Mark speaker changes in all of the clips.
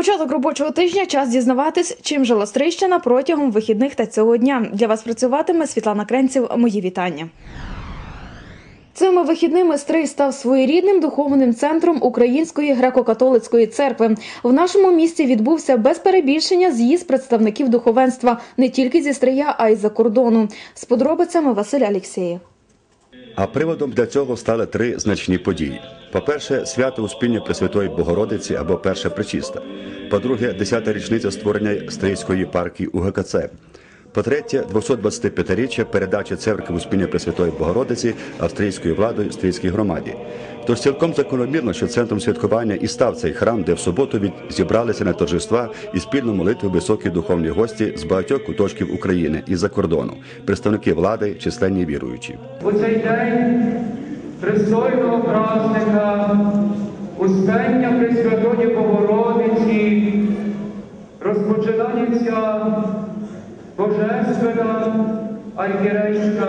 Speaker 1: Початок робочого тижня час дізнаватись, чим жила Стрийщина протягом вихідних та цього дня. Для вас працюватиме Світлана Кренців. Мої вітання. Цими вихідними Стрий став своєрідним духовним центром Української греко-католицької церкви. В нашому місті відбувся без перебільшення з'їзд представників духовенства не тільки зі Стрия, а й за кордону. З подробицями Василь Алєксєєв.
Speaker 2: А приводом для цього стали три значні події: по-перше, свято Успіння Пресвятої Богородиці або Перша Пречиста. По-друге, 10-та річниця створення Стрийської парки УГКЦ. По-третє, 225-річчя передачі церкви Успіння Пресвятої Богородиці австрійською владою стрійській громаді. Тож цілком закономірно, що центром святкування і став цей храм, де в суботу від зібралися на торжества і спільну молитву високі духовні гості з багатьох куточків України і за кордону, представники влади, численні віруючі.
Speaker 3: У цей день пристойного праздника Успення Пресвятої Богородиці розпочинається Божественна архірейська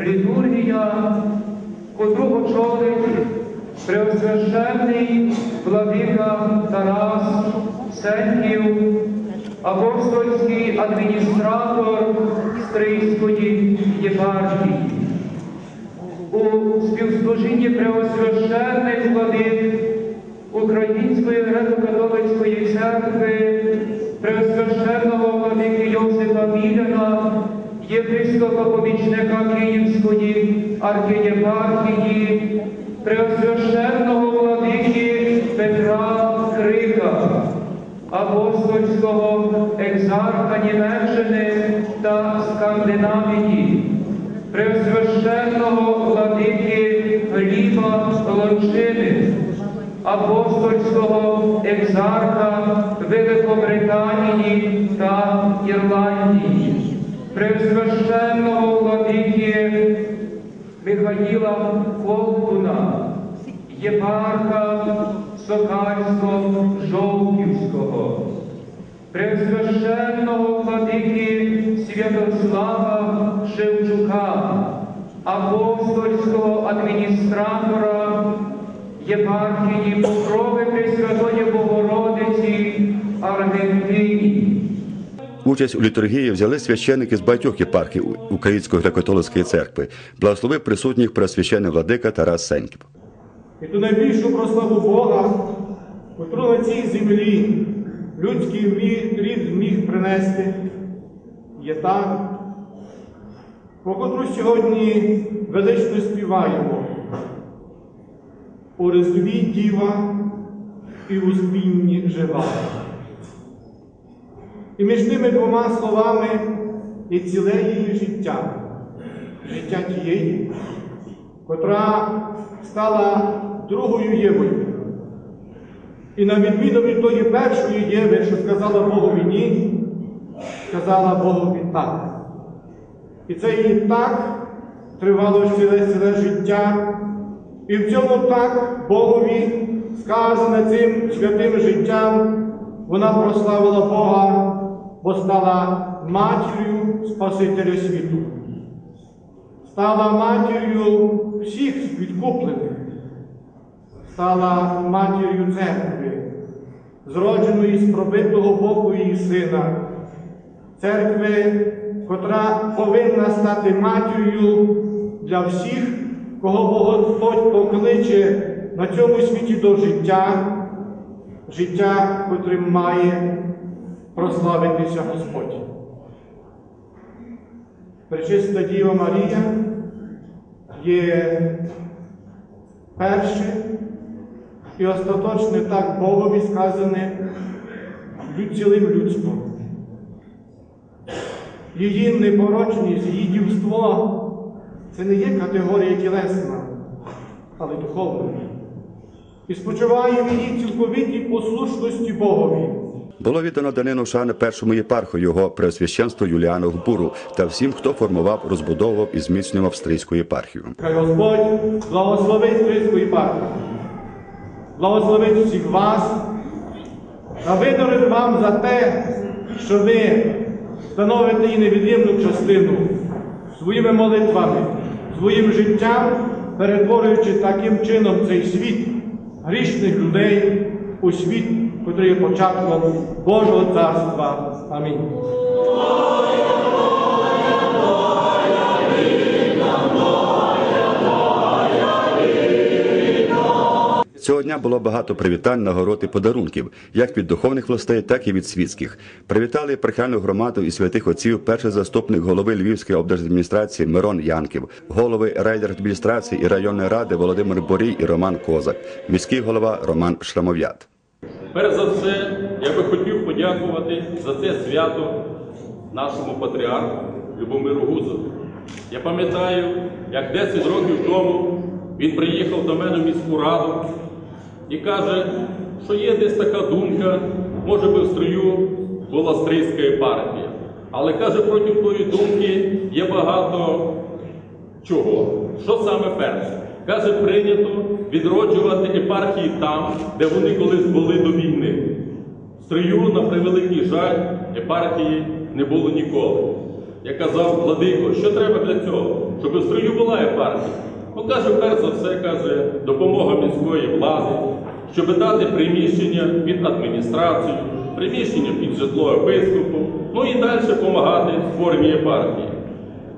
Speaker 3: літургія, котру очолить Преосвященний владика Тарас Сеньків, апостольський адміністратор Стрийської єпархії. У співслужінні преосвященних владик Української греко-католицької церкви, преосвященного владики Йосипа Міляна, єпископа помічника Київської архієпархії, преосвященного владики Петра Крика, апостольського екзарха Німеччини та Скандинавії, Преосвященного владики Гліба Лончини, апостольського екзарха Великобританії та Ірландії, Преосвященного владики Михаїла Колтуна, єпарха Сокальсько-Жовківського, Преосвященного владики Святослава Шевчука, апостольського адміністратора єпархії Покрови Пресвятої Богородиці Аргентині.
Speaker 2: Участь у літургії взяли священники з багатьох єпархій Української греко-католицької церкви. Благословив присутніх преосвященний владика Тарас Сеньків.
Speaker 4: І ту найбільшу прославу Бога, котру на цій землі людський рід зміг принести, є та, про котру сьогодні велично співаємо. У діва і у спінні жива. І між тими двома словами є ціле її життя, життя тієї, котра стала другою Євою. І на відміну від тої першої Єви, що сказала Богові ні, сказала Богові так. І це її так тривало ціле ціле життя. І в цьому так Богові, сказане цим святим життям, вона прославила Бога, бо стала матір'ю Спасителя світу. Стала матір'ю всіх відкуплених, стала матір'ю церкви, зродженої з пробитого боку її сина, церкви, котра повинна стати матір'ю для всіх, кого Господь покличе на цьому світі до життя, життя, котрим має прославитися Господь. Пречиста Діва Марія є перше і остаточне так Богові сказане цілим людством. Її непорочність, її дівство це не є категорія тілесна, але духовна. І спочиває в її цілковитій послушності Богові.
Speaker 2: Було віддано данину шани першому єпарху його преосвященству Юліану Гбуру та всім, хто формував, розбудовував і зміцнював австрійську єпархію.
Speaker 4: Хай Господь благословить Стрийську єпархію, благословить всіх вас та видорить вам за те, що ви становите її невід'ємну частину своїми молитвами, своїм життям, перетворюючи таким чином цей світ грішних людей у світ котрий є початком Божого царства. Амінь.
Speaker 2: Дня було багато привітань, нагород і подарунків, як від духовних властей, так і від світських. Привітали прихильну громаду і святих отців перший заступник голови Львівської облдержадміністрації Мирон Янків, голови райдержадміністрації і районної ради Володимир Борій і Роман Козак, міський голова Роман Шрамов'ят.
Speaker 5: Перш за все, я би хотів подякувати за це свято нашому патріарху Любомиру Гузову. Я пам'ятаю, як 10 років тому він приїхав до мене в міську раду і каже, що є десь така думка, може би в строю була стрийська єпархія. Але каже, проти тої думки є багато Чого? Що саме перше? Каже, прийнято відроджувати епархії там, де вони колись були до війни. В Стрию, на превеликий жаль, епархії не було ніколи. Я казав, Владико, що треба для цього? Щоб в Стрию була епархія. Ну, каже, перш за все, каже, допомога міської влади, щоб дати приміщення під адміністрацію, приміщення під житло епископу, ну і далі допомагати в створенні епархії.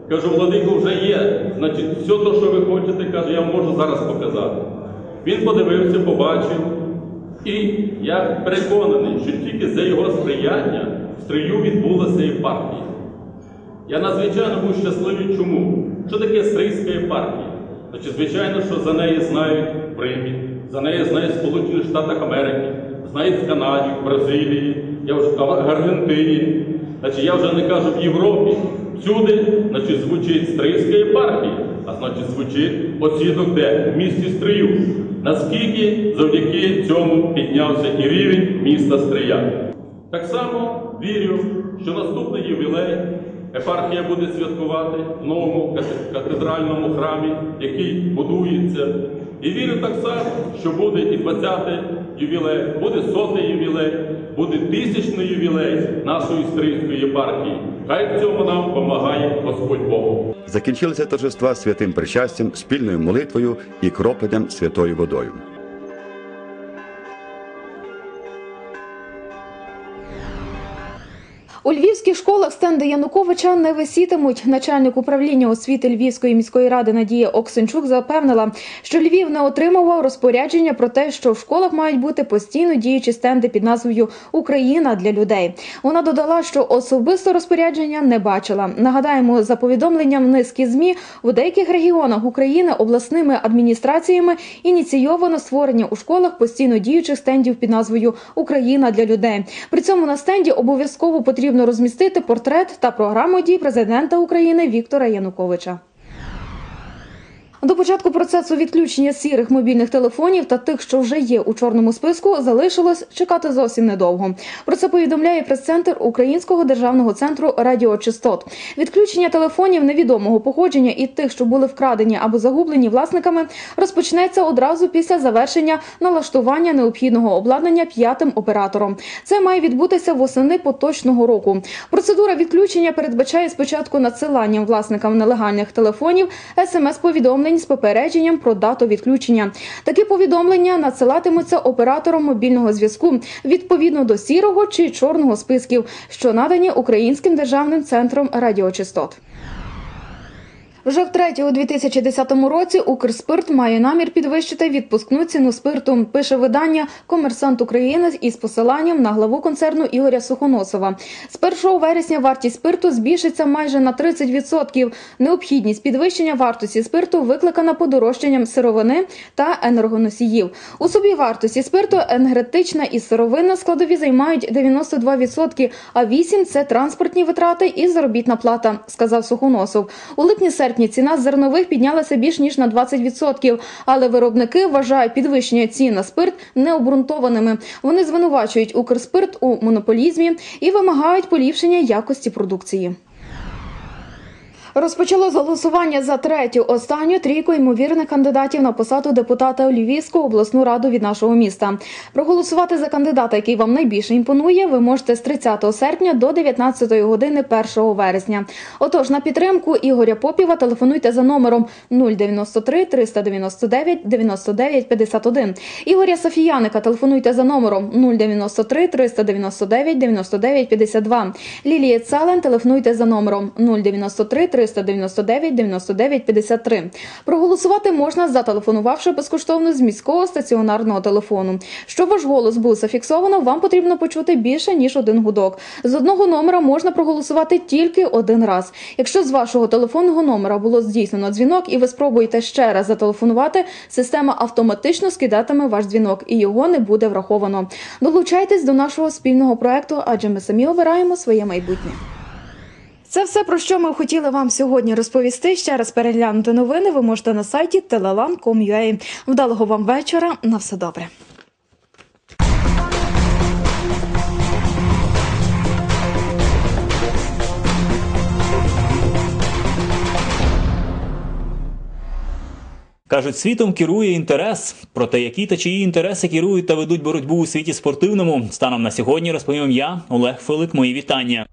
Speaker 5: Кажу, владико вже є. Значить, все те, що ви хочете, каже, я можу зараз показати. Він подивився, побачив. І я переконаний, що тільки за його сприяння в стрию відбулася єпархія. Я надзвичайно був щасливий. Чому? Що таке стрийська єпархія? Значить, звичайно, що за неї знають в Римі, за неї знають в Сполучених Штатах Америки, знають в Канаді, в Бразилії, я вже в Аргентині. Значить, я вже не кажу в Європі. Всюди значить, звучить стрийська єпархія, а значить звучить осідок де? В місті Стрию. Наскільки завдяки цьому піднявся і рівень міста Стрия. Так само вірю, що наступний ювілей епархія буде святкувати в новому катедральному храмі, який будується. І вірю так само, що буде і 20-й ювілей, буде сотий ювілей, буде тисячний ювілей нашої стрийської єпархії. Хай в цьому нам допомагає Господь Бог.
Speaker 2: Закінчилися торжества святим причастям, спільною молитвою і кропленням святою водою.
Speaker 1: У львівських школах стенди Януковича не висітимуть. Начальник управління освіти Львівської міської ради Надія Оксенчук запевнила, що Львів не отримував розпорядження про те, що в школах мають бути постійно діючі стенди під назвою Україна для людей. Вона додала, що особисто розпорядження не бачила. Нагадаємо, за повідомленням низки змі у деяких регіонах України обласними адміністраціями ініційовано створення у школах постійно діючих стендів під назвою Україна для людей. При цьому на стенді обов'язково потрібно розмістити портрет та програму дій президента України Віктора Януковича. До початку процесу відключення сірих мобільних телефонів та тих, що вже є у чорному списку, залишилось чекати зовсім недовго. Про це повідомляє прес-центр Українського державного центру радіочастот. Відключення телефонів невідомого походження і тих, що були вкрадені або загублені власниками, розпочнеться одразу після завершення налаштування необхідного обладнання п'ятим оператором. Це має відбутися восени поточного року. Процедура відключення передбачає спочатку надсиланням власникам нелегальних телефонів смс-повідомлень з попередженням про дату відключення. Такі повідомлення надсилатимуться оператором мобільного зв'язку відповідно до сірого чи чорного списків, що надані Українським державним центром радіочастот. Вже втретє у 2010 році Укрспирт має намір підвищити відпускну ціну спирту. Пише видання Комерсант України із посиланням на главу концерну Ігоря Сухоносова. З 1 вересня вартість спирту збільшиться майже на 30%. Необхідність підвищення вартості спирту викликана подорожчанням сировини та енергоносіїв. У собі вартості спирту енергетична і сировинна складові займають 92%, а 8% – це транспортні витрати і заробітна плата, сказав Сухоносов. У липні-серпні ціна зернових піднялася більш ніж на 20%, але виробники вважають підвищення цін на спирт необґрунтованими. Вони звинувачують Укрспирт у монополізмі і вимагають поліпшення якості продукції. Розпочалось голосування за третю останню трійку ймовірних кандидатів на посаду депутата у обласну раду від нашого міста. Проголосувати за кандидата, який вам найбільше імпонує, ви можете з 30 серпня до 19 години 1 вересня. Отож, на підтримку Ігоря Попіва телефонуйте за номером 093 399 99 51. Ігоря Софіяника телефонуйте за номером 093 399 99 52. Лілії Цален телефонуйте за номером 093 399 99 53. Проголосувати можна зателефонувавши безкоштовно з міського стаціонарного телефону. Щоб ваш голос був зафіксовано, вам потрібно почути більше ніж один гудок. З одного номера можна проголосувати тільки один раз. Якщо з вашого телефонного номера було здійснено дзвінок і ви спробуєте ще раз зателефонувати, система автоматично скидатиме ваш дзвінок і його не буде враховано. Долучайтесь до нашого спільного проекту, адже ми самі обираємо своє майбутнє. Це все про що ми хотіли вам сьогодні розповісти. Ще раз переглянути новини. Ви можете на сайті telelan.com.ua. Вдалого вам вечора. На все добре.
Speaker 6: Кажуть, світом керує інтерес. Про те, які та чиї інтереси керують та ведуть боротьбу у світі спортивному. Станом на сьогодні розповім я, Олег Филик. Мої вітання.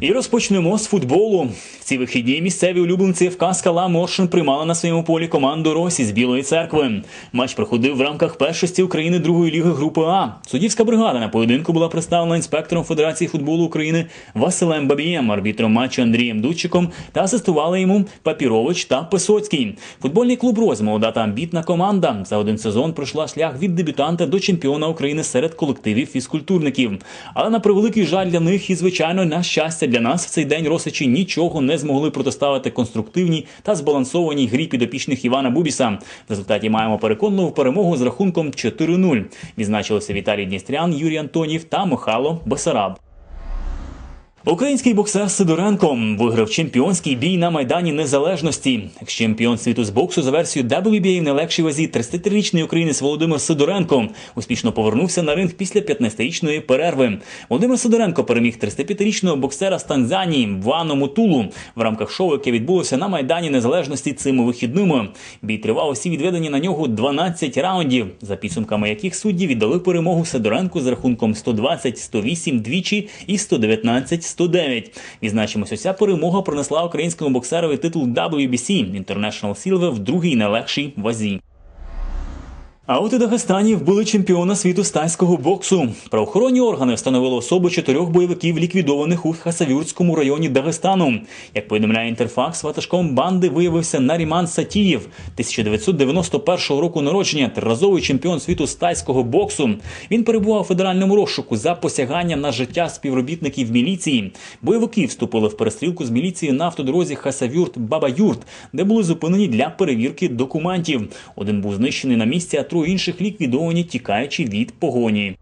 Speaker 6: І розпочнемо з футболу. В ці вихідні місцеві улюбленці ФК «Скала Моршин приймали на своєму полі команду Росі з Білої церкви. Матч проходив в рамках першості України другої ліги групи А. Суддівська бригада на поєдинку була представлена інспектором Федерації футболу України Василем Бабієм, арбітром матчу Андрієм Дудчиком та асистували йому Папірович та Писоцький. Футбольний клуб «Розь» – молода та амбітна команда. За один сезон пройшла шлях від дебютанта до чемпіона України серед колективів фізкультурників. Але на превеликий жаль для них і звичайно на щастя для нас в цей день Росичі нічого не змогли протиставити конструктивній та збалансованій грі підопічних Івана Бубіса. В результаті маємо переконливу перемогу з рахунком 4-0. Відзначилися Віталій Дністрян, Юрій Антонів та Михайло Бесараб. Український боксер Сидоренко виграв чемпіонський бій на майдані незалежності. Екс-чемпіон світу з боксу за версією WBA в найлегшій вазі 33-річний українець Володимир Сидоренко успішно повернувся на ринг після 15-річної перерви. Володимир Сидоренко переміг 35-річного боксера з Танзанії Вану Мутулу в рамках шоу, яке відбулося на майдані незалежності цими вихідними. Бій тривав усі відведені на нього 12 раундів, за підсумками яких судді віддали перемогу Сидоренку з рахунком 120-108 двічі і 119-109. Відзначимося, ця перемога принесла українському боксерові титул WBC International Silver в другій найлегшій вазі. А от у Дагестані вбили чемпіона світу з тайського боксу. Правоохоронні органи встановили особи чотирьох бойовиків, ліквідованих у Хасавюртському районі Дагестану. Як повідомляє інтерфакс, ватажком банди виявився Наріман Сатієв, 1991 року народження, триразовий чемпіон світу з тайського боксу. Він перебував у федеральному розшуку за посягання на життя співробітників міліції. Бойовики вступили в перестрілку з міліцією на автодорозі Хасавюрт-Баба-Юрт, де були зупинені для перевірки документів. Один був знищений на місці, а троє інших ліквідовані, тікаючи від погоні.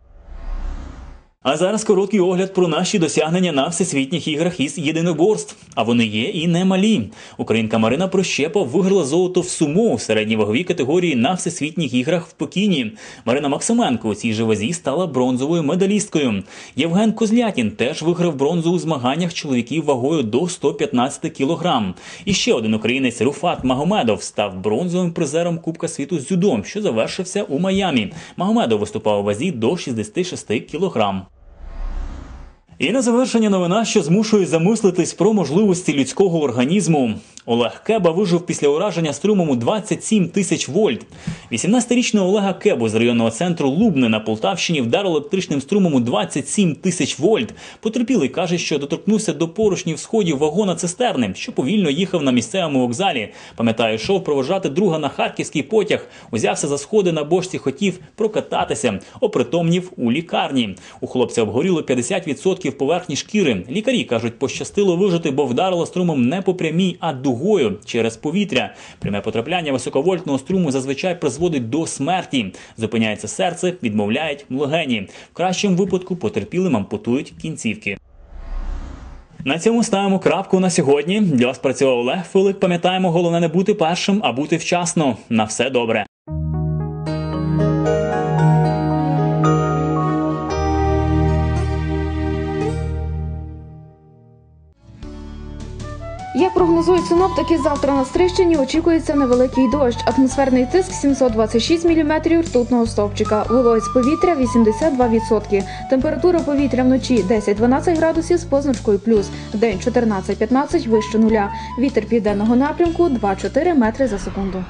Speaker 6: А зараз короткий огляд про наші досягнення на всесвітніх іграх із єдиноборств. А вони є і немалі. Українка Марина Прощепа виграла золото в сумо у середній ваговій категорії на всесвітніх іграх в Пекіні. Марина Максименко у цій же вазі стала бронзовою медалісткою. Євген Козлятін теж виграв бронзу у змаганнях чоловіків вагою до 115 кілограм. І ще один українець Руфат Магомедов став бронзовим призером Кубка світу з дзюдо, що завершився у Майамі. Магомедов виступав у вазі до 66 кілограм. І на завершення новина, що змушує замислитись про можливості людського організму. Олег Кеба вижив після ураження струмом у 27 тисяч вольт. 18-річного Олега Кебу з районного центру Лубни на Полтавщині вдарило електричним струмом у 27 тисяч вольт. Потерпілий каже, що доторкнувся до поручнів сходів вагона цистерни, що повільно їхав на місцевому вокзалі. Пам'ятаю, йшов провожати друга на харківський потяг. Узявся за сходи на бошці, хотів прокататися. Опритомнів у лікарні. У хлопця обгоріло 50% поверхні шкіри. Лікарі кажуть, пощастило вижити, бо вдарило струмом не по прямій, а дугою через повітря. Пряме потрапляння високовольтного струму зазвичай призводить до смерті. Зупиняється серце, відмовляють легені. В кращому випадку потерпілим ампутують кінцівки. На цьому ставимо крапку на сьогодні. Для вас працював Олег Филик. Пам'ятаємо, головне не бути першим, а бути вчасно. На все добре.
Speaker 1: Прогнозують синоптики, завтра на Стрищині очікується невеликий дощ. Атмосферний тиск 726 мм ртутного стовпчика. Вологість повітря 82%. Температура повітря вночі 10-12 градусів з позначкою плюс. День 14-15 вище нуля. Вітер південного напрямку 2-4 метри за секунду.